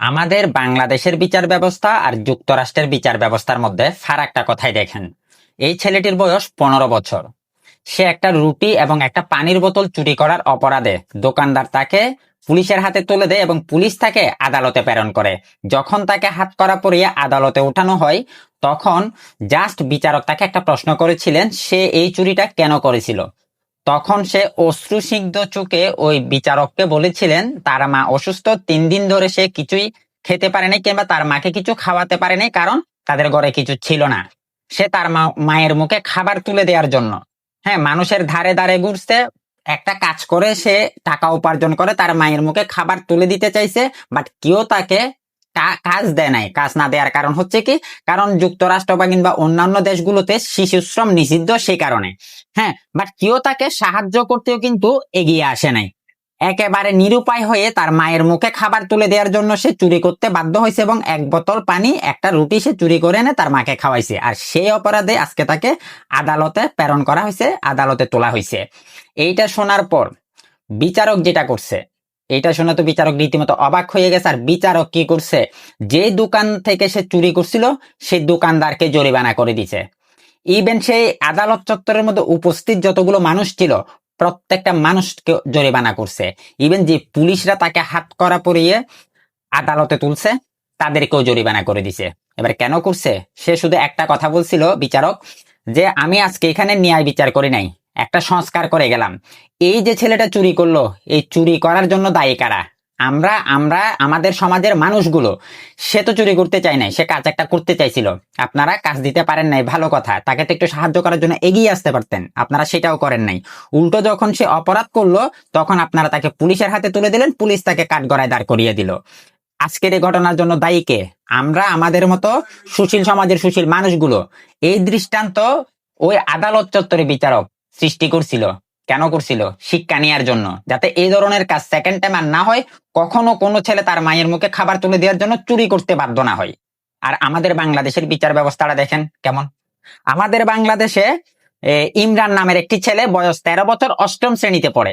আমাদের বাংলাদেশের বিচার ব্যবস্থা আর যুক্তরাষ্ট্রের বিচার ব্যবস্থার মধ্যে ফারাকটা কথাই দেখেন। এই ছেলেটির বয়স পনেরো বছর। সে একটা রুটি এবং একটা পানির বোতল চুরি করার অপরাধে দোকানদার তাকে পুলিশের হাতে তুলে দেয় এবং পুলিশ তাকে আদালতে প্রেরণ করে। যখন তাকে হাত করা পরিয়ে আদালতে উঠানো হয়, তখন জাস্ট বিচারক তাকে একটা প্রশ্ন করেছিলেন, সে এই চুরিটা কেন করেছিল? তখন সে অশ্রুসিগ্ধ চোখে ওই বিচারককে বলেছিলেন, তার মা অসুস্থ, তিন দিন ধরে সে কিছুই খেতে পারেনি কিংবা তার মাকে কিছু খাওয়াতে পারেনি, কারণ তাদের ঘরে কিছু ছিল না। সে তার মা, মায়ের মুখে খাবার তুলে দেওয়ার জন্য। হ্যাঁ মানুষের ধারে ধারে ঘুরছে, একটা কাজ করে সে টাকা উপার্জন করে, তার মায়ের মুখে খাবার তুলে দিতে চাইছে বাট কেউ তাকে কাজ দেয় নাই। কাজ না দেওয়ার কারণ হচ্ছে কি? কারণ যুক্তরাষ্ট্র বা কিংবা অন্যান্য দেশগুলোতে শিশু শ্রম নিষিদ্ধ সেই কারণে। হ্যাঁ বাট কেউ তাকে সাহায্য করতেও কিন্তু এগিয়ে আসে নাই। একেবারে নিরুপায় হয়ে তার মায়ের মুখে খাবার তুলে দেওয়ার জন্য সে চুরি করতে বাধ্য হয়েছে এবং এক বোতল পানি, একটা রুটি সে চুরি করে এনে তার মাকে খাওয়াইছে। আর সেই অপরাধে আজকে তাকে আদালতে প্রেরণ করা হয়েছে, আদালতে তোলা হয়েছে। এইটা শোনার পর বিচারক যেটা করছে এইটা শুনে তো বিচারক রীতিমতো অবাক হয়ে গেছে, আর বিচারক কি করছে? যে দোকান থেকে সে চুরি করছিল সেই দোকানদারকে জরিমানা করে দিছে। ইভেন সেই আদালত চত্বরের মধ্যে উপস্থিত যতগুলো মানুষ ছিল, প্রত্যেকটা মানুষকে জরিমানা করছে। ইভেন যে পুলিশরা তাকে হাত করা পরিয়ে আদালতে তুলছে, তাদেরকেও জরিমানা করে দিছে। এবার কেন করছে? সে শুধু একটা কথা বলছিল বিচারক, যে আমি আজকে এখানে ন্যায় বিচার করি নাই। একটা সংস্কার করে গেলাম। এই যে ছেলেটা চুরি করল, এই চুরি করার জন্য দায়ী কারা? আমরা আমরা, আমাদের সমাজের মানুষগুলো। সে তো চুরি করতে চায় নাই, সে কাজ একটা করতে চাইছিল। আপনারা কাজ দিতে পারেন নাই, ভালো কথা। তাকে তো একটু সাহায্য করার জন্য এগিয়ে আসতে পারতেন, আপনারা সেটাও করেন নাই। উল্টো যখন সে অপরাধ করল, তখন আপনারা তাকে পুলিশের হাতে তুলে দিলেন, পুলিশ তাকে কাঠগড়ায় দাঁড় করিয়ে দিল। আজকের এই ঘটনার জন্য দায়ী কে? আমরা, আমাদের মতো সুশীল সমাজের সুশীল মানুষগুলো। এই দৃষ্টান্ত ওই আদালত চত্বরে বিচারক সৃষ্টি করছিল, কেন করছিল? শিক্ষা নেওয়ার জন্য। যাতে এই ধরনের কাজ সেকেন্ড টাইম আর না হয়, কখনো কোনো ছেলে তার মায়ের মুখে খাবার তুলে দেওয়ার জন্য চুরি করতে বাধ্য না হয়। আর আমাদের বাংলাদেশের বিচার ব্যবস্থাটা দেখেন কেমন। আমাদের বাংলাদেশে ইমরান নামের একটি ছেলে বয়স তেরো বছর অষ্টম শ্রেণীতে পড়ে।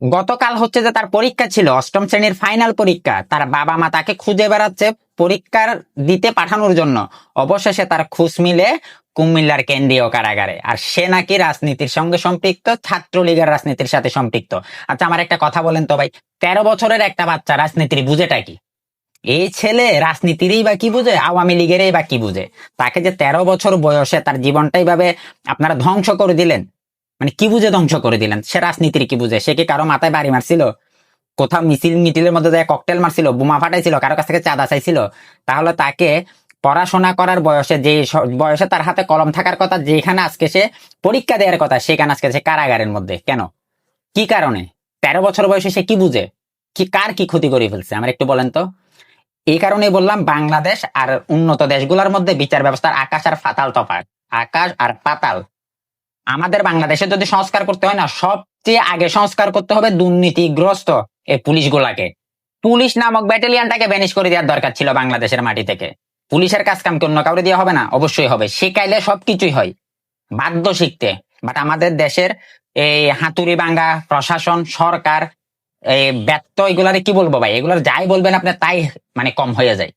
গতকাল হচ্ছে যে তার পরীক্ষা ছিল, অষ্টম শ্রেণির ফাইনাল পরীক্ষা। তার বাবা মা তাকে খুঁজে বেড়াচ্ছে পরীক্ষার দিতে পাঠানোর জন্য। অবশেষে তার খুশ মিলে কুমিল্লার কেন্দ্রীয় কারাগারে। আর সে নাকি রাজনীতির সঙ্গে সম্পৃক্ত, ছাত্রলীগের রাজনীতির সাথে সম্পৃক্ত। আচ্ছা আমার একটা কথা বলেন তো ভাই, তেরো বছরের একটা বাচ্চা রাজনীতির বুঝেটা কি? এই ছেলে রাজনীতিরই বা কি বুঝে, আওয়ামী লীগেরই বা কি বুঝে? তাকে যে তেরো বছর বয়সে তার জীবনটাই ভাবে আপনারা ধ্বংস করে দিলেন মানে কি বুঝে ধ্বংস করে দিলেন? সে রাজনীতির কি বুঝে? সে কি কারও মাথায় বাড়ি মারছিল? কোথাও মিছিল মিটিলের মধ্যে যায় ককটেল মারছিল, বোমা ফাটাইছিল, কারও কাছ থেকে চাঁদা চাইছিল? তাহলে তাকে পড়াশোনা করার বয়সে যে বয়সে তার হাতে কলম থাকার কথা, যেখানে আজকে সে পরীক্ষা দেওয়ার কথা, সেখানে আজকে সে কারাগারের মধ্যে। কেন? কি কারণে? তেরো বছর বয়সে সে কি বুঝে? কি কার কি ক্ষতি করে ফেলছে? আমার একটু বলেন তো। এই কারণে বললাম, বাংলাদেশ আর উন্নত দেশগুলোর মধ্যে বিচার ব্যবস্থার আকাশ আর পাতাল তফাৎ। আকাশ আর পাতাল। আমাদের বাংলাদেশে যদি সংস্কার করতে হয় না, সবচেয়ে আগে সংস্কার করতে হবে দুর্নীতিগ্রস্ত এই পুলিশগুলাকে। পুলিশ নামক ব্যাটালিয়নটাকে ব্যানিশ করে দেওয়ার দরকার ছিল বাংলাদেশের মাটি থেকে। পুলিশের কাজ কাম কি অন্য কাউরে দেওয়া হবে না, অবশ্যই হবে। শিখাইলে সবকিছুই হয়। বাধ্য শিখতে। বাট আমাদের দেশের এই হাতুড়ি ভাঙ্গা প্রশাসন, সরকার এই ব্যর্থ, এগুলার কি বলব ভাই? এগুলার যাই বলবেন আপনি, তাই মানে কম হয়ে যায়।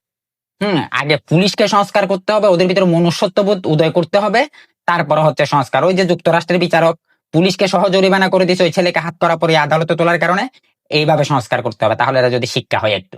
হুম, আগে পুলিশকে সংস্কার করতে হবে, ওদের ভিতরে মনুষ্যত্ববোধ উদয় করতে হবে। তারপর হচ্ছে সংস্কার। ওই যে যুক্তরাষ্ট্রের বিচারক পুলিশকে সহ জরিমানা করে দিয়েছে, ওই ছেলেকে হাত করা পরে আদালতে তোলার কারণে, এইভাবে সংস্কার করতে হবে, তাহলে এরা যদি শিক্ষা হয় একটু।